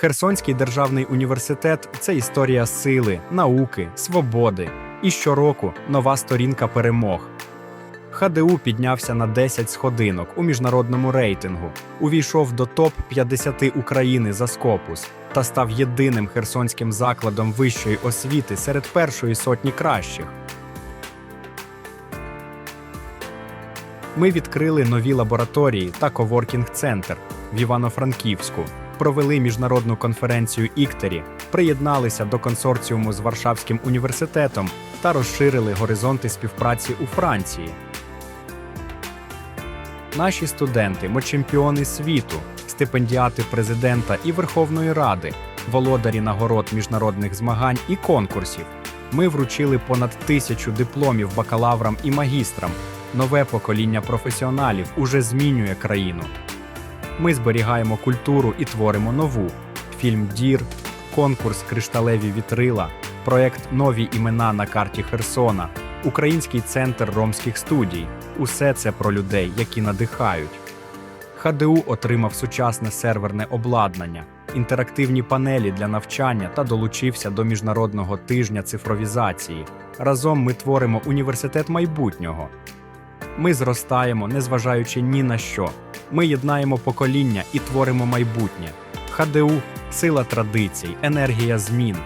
Херсонський державний університет це історія сили, науки, свободи. І щороку нова сторінка перемог. ХДУ піднявся на 10 сходинок у міжнародному рейтингу, увійшов до топ-50 України за Скопус та став єдиним херсонським закладом вищої освіти серед першої сотні кращих. Ми відкрили нові лабораторії та коворкінг-центр в Івано-Франківську, провели міжнародну конференцію Іктері, приєдналися до консорціуму з Варшавським університетом та розширили горизонти співпраці у Франції. Наші студенти чемпіони світу, стипендіати президента і Верховної Ради, володарі нагород міжнародних змагань і конкурсів. Ми вручили понад тисячу дипломів бакалаврам і магістрам. Нове покоління професіоналів уже змінює країну. Ми зберігаємо культуру і творимо нову: фільм Дір, конкурс Кришталеві вітрила, проект Нові імена на карті Херсона, Український центр ромських студій. Усе це про людей, які надихають. ХДУ отримав сучасне серверне обладнання, інтерактивні панелі для навчання та долучився до міжнародного тижня цифровізації. Разом ми творимо університет майбутнього. Ми зростаємо, незважаючи ні на що. Ми єднаємо покоління і творимо майбутнє. ХДУ сила традицій, енергія змін.